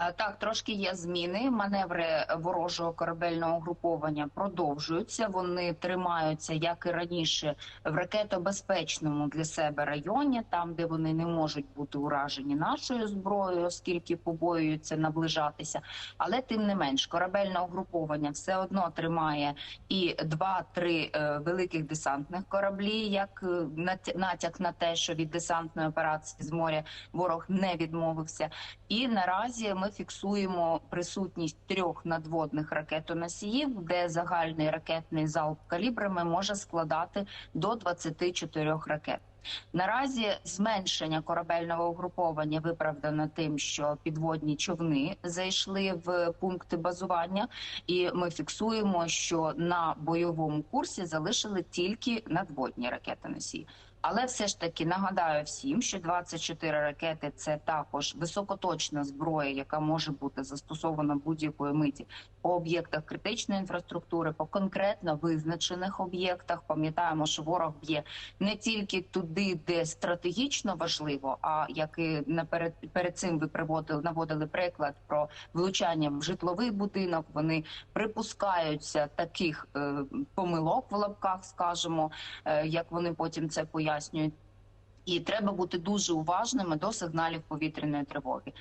Е, Так, трошки є зміни. Маневри ворожого корабельного угруповання продовжуються. Вони тримаються як і раніше в ракетобезпечному для себе районі, там де вони не можуть бути уражені нашою зброєю, оскільки побоюються наближатися. Але тим не менш, корабельне угруповання все одно тримає і два-три е, великих десантних кораблі, як е, натяк на те, що від десантної операції з моря ворог не відмовився. І наразі ми фіксуємо присутність трьох надводних ракетоносіїв, де загальний ракетний залп калібрами може складати до 24 ракет. Наразі зменшення корабельного угруповання виправдано тим, що підводні човни зайшли в пункти базування, і ми фіксуємо, що на бойовому курсі залишили тільки надводні ракетоносії. Але все ж таки нагадаю всім, що 24 ракети це також високоточна зброя, яка може бути застосована будь-якої миті по об'єктах критичної інфраструктури, по конкретно визначених об'єктах. Пам'ятаємо, що ворог б'є не тільки туди, де стратегічно важливо, а як і наперед перед цим ви приводили наводили приклад про влучання в житловий будинок. Вони припускаються таких е, помилок в лапках, скажімо, е, як вони потім це пояснюють. І треба бути дуже уважними до сигналів повітряної тривоги.